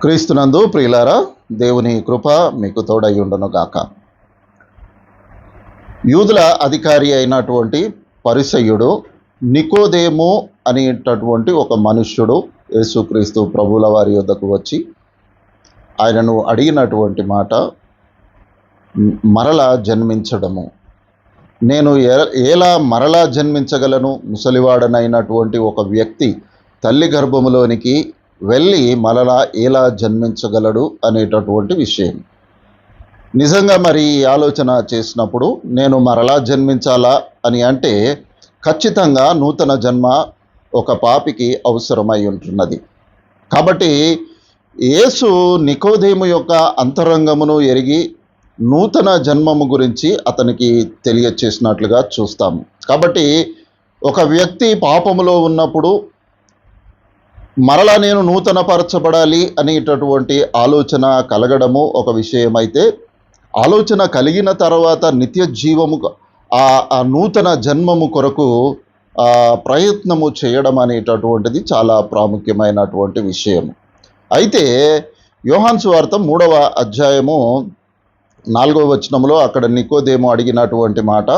క్రీస్తునందు ప్రియులారా దేవుని కృప మీకు తోడై ఉండును గాక. యూదుల అధికారి అయినటువంటి పరిసయుడు నికోదేము అనేటటువంటి ఒక మనుష్యుడు యేసుక్రీస్తు ప్రభుల వారి యొద్దకు వచ్చి ఆయనను అడిగినటువంటి మాట మరలా జన్మించడము. నేను ఎలా మరలా జన్మించగలను? ముసలివాడనైనటువంటి ఒక వ్యక్తి తల్లి గర్భములోనికి వెళ్ళి మరలా ఎలా జన్మించగలడు అనేటటువంటి విషయం. నిజంగా మరి ఈ ఆలోచన చేసినప్పుడు నేను మరలా జన్మించాలా అని అంటే ఖచ్చితంగా నూతన జన్మ ఒక పాపికి అవసరమై ఉంటున్నది. కాబట్టి యేసు నికోదేము యొక్క అంతరంగమును ఎరిగి నూతన జన్మము గురించి అతనికి తెలియచేసినట్లుగా చూస్తాము. కాబట్టి ఒక వ్యక్తి పాపములో ఉన్నప్పుడు మరలా నేను నూతనపరచబడాలి అనేటటువంటి ఆలోచన కలగడము ఒక విషయమైతే ఆలోచన కలిగిన తర్వాత నిత్య జీవము ఆ నూతన జన్మము కొరకు ప్రయత్నము చేయడం అనేటటువంటిది చాలా ప్రాముఖ్యమైనటువంటి విషయం అయితే యోహాన్ సువార్త మూడవ అధ్యాయము నాలుగవ వచనంలో అక్కడ నికోదేమో అడిగినటువంటి మాట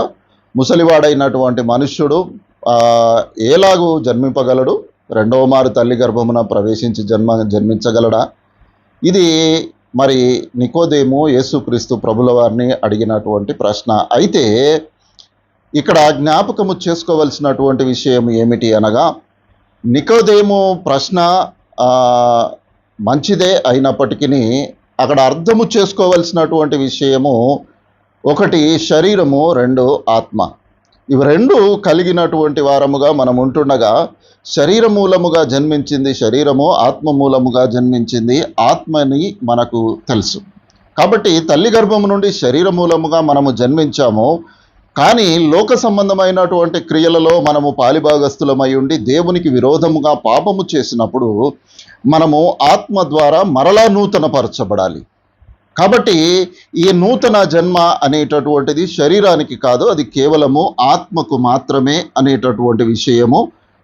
ముసలివాడైనటువంటి మనుష్యుడు ఎలాగూ జన్మింపగలడు? రెండవ మారు తల్లి గర్భమున ప్రవేశించి జన్మ జన్మించగలడా? ఇది మరి నికోదేము యేసుక్రీస్తు ప్రభుల వారిని అడిగినటువంటి ప్రశ్న. అయితే ఇక్కడ జ్ఞాపకము చేసుకోవలసినటువంటి విషయం ఏమిటి అనగా నికోదేము ప్రశ్న మంచిదే అయినప్పటికీ అక్కడ అర్థము చేసుకోవలసినటువంటి విషయము ఒకటి శరీరము రెండు ఆత్మ. ఇవి రెండు కలిగినటువంటి వారముగా మనం ఉంటుండగా శరీర మూలముగా జన్మించింది శరీరము ఆత్మ మూలముగా జన్మించింది ఆత్మని మనకు తెలుసు. కాబట్టి తల్లి గర్భము నుండి శరీర మూలముగా మనము జన్మించాము. కానీ లోక సంబంధమైనటువంటి క్రియలలో మనము పాలిభాగస్థులమై ఉండి దేవునికి విరోధముగా పాపము చేసినప్పుడు మనము ఆత్మ ద్వారా మరలా నూతనపరచబడాలి. కాబట్టి ఈ నూతన జన్మ అనేటటువంటిది శరీరానికి కాదు అది కేవలము ఆత్మకు మాత్రమే అనేటటువంటి విషయము.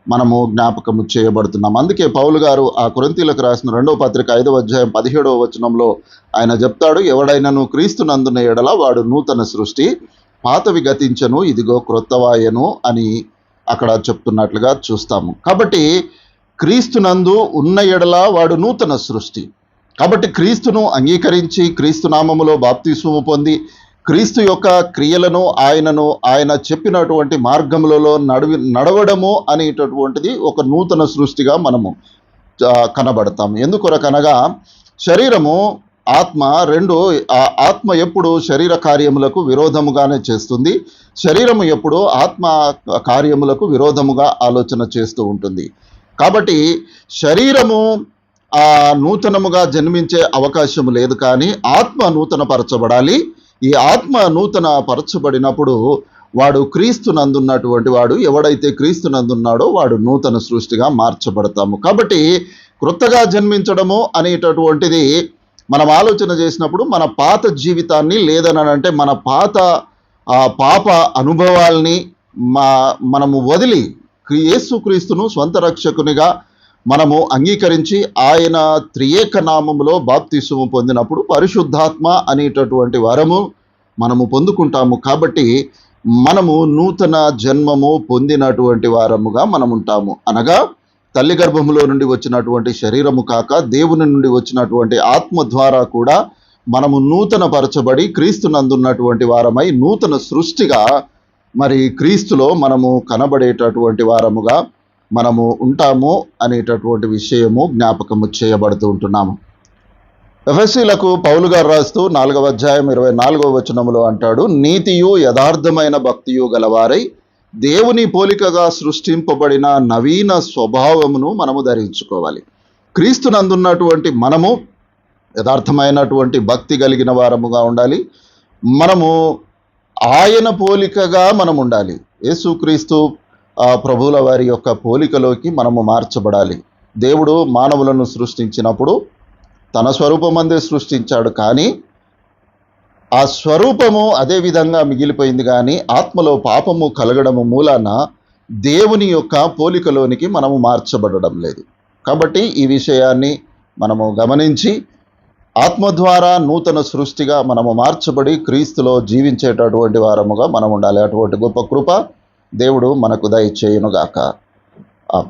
మనము జ్ఞాపకము చేయబడుతున్నాం. అందుకే పౌలు గారు ఆ కొరింతీలకు రాసిన రెండవ పత్రిక ఐదవ అధ్యాయం పదిహేడవ వచనంలో ఆయన చెప్తాడు ఎవడైనను క్రీస్తునందున ఎడల వాడు నూతన సృష్టి పాతవి గతించను ఇదిగో క్రొత్తవాయను అని అక్కడ చెప్తున్నట్లుగా చూస్తాము. కాబట్టి క్రీస్తునందు ఉన్న ఎడల వాడు నూతన సృష్టి. కాబట్టి క్రీస్తును అంగీకరించి క్రీస్తు నామములో పొంది క్రీస్తు యొక్క క్రియలను ఆయనను ఆయన చెప్పినటువంటి మార్గములలో నడివి నడవడము అనేటటువంటిది ఒక నూతన సృష్టిగా మనము కనబడతాం. ఎందుకొరకనగా శరీరము ఆత్మ రెండు ఆ ఆత్మ ఎప్పుడు శరీర కార్యములకు విరోధముగానే చేస్తుంది. శరీరము ఎప్పుడు ఆత్మ కార్యములకు విరోధముగా ఆలోచన చేస్తూ ఉంటుంది. కాబట్టి శరీరము నూతనముగా జన్మించే అవకాశం లేదు కానీ ఆత్మ నూతన పరచబడాలి ఈ ఆత్మ నూతన పరచబడినప్పుడు వాడు క్రీస్తు నందున్నటువంటి వాడు ఎవడైతే క్రీస్తు నందున్నాడో వాడు నూతన సృష్టిగా మార్చబడతాము. కాబట్టి క్రొత్తగా జన్మించడము అనేటటువంటిది మనం ఆలోచన చేసినప్పుడు మన పాత జీవితాన్ని లేదని అంటే మన పాత పాప అనుభవాల్ని మా మనము వదిలి క్రీ- యేసుక్రీస్తును స్వంత రక్షకునిగా మనము అంగీకరించి ఆయన త్రియేక నామములో బాప్తిసము పొందినప్పుడు పరిశుద్ధాత్మ అనేటటువంటి వరము మనము పొందుకుంటాము కాబట్టి మనము నూతన జన్మము పొందినటువంటి వారముగా మనం ఉంటాము అనగా తల్లి గర్భములో నుండి వచ్చినటువంటి శరీరము కాక దేవుని నుండి వచ్చినటువంటి ఆత్మ ద్వారా కూడా మనము నూతన పరచబడి క్రీస్తునందున్నటువంటి వారమై నూతన సృష్టిగా మరి క్రీస్తులో మనము కనబడేటటువంటి వారముగా మనము ఉంటాము అనేటటువంటి విషయము జ్ఞాపకము చేయబడుతూ ఉంటున్నాము. ఎఫ్ఎస్సీలకు పౌలు గారు రాస్తూ నాలుగవ అధ్యాయం ఇరవై నాలుగవ వచనంలో అంటాడు నీతియు యథార్థమైన భక్తియు గలవారై దేవుని పోలికగా సృష్టింపబడిన నవీన స్వభావమును మనము ధరించుకోవాలి. క్రీస్తునందున్నటువంటి మనము యథార్థమైనటువంటి భక్తి కలిగిన వారముగా ఉండాలి. మనము ఆయన పోలికగా మనం ఉండాలి యేసుక్రీస్తు ఆ ప్రభువుల వారి యొక్క పోలికలోకి మనము మార్చబడాలి. దేవుడు మానవులను సృష్టించినప్పుడు తన స్వరూపమందే సృష్టించాడు కానీ ఆ స్వరూపము అదే విధంగా మిగిలిపోయింది కానీ ఆత్మలో పాపము కలగడము మూలాన దేవుని యొక్క పోలికలోనికి మనము మార్చబడడం లేదు. కాబట్టి ఈ విషయాన్ని మనము గమనించి ఆత్మ ద్వారా నూతన సృష్టిగా మనము మార్చబడి క్రీస్తులో జీవించేటటువంటి వారముగా మనం ఉండాలి. అటువంటి గొప్ప కృప దేవుడు మనకు దయచేయునుగాక ఆ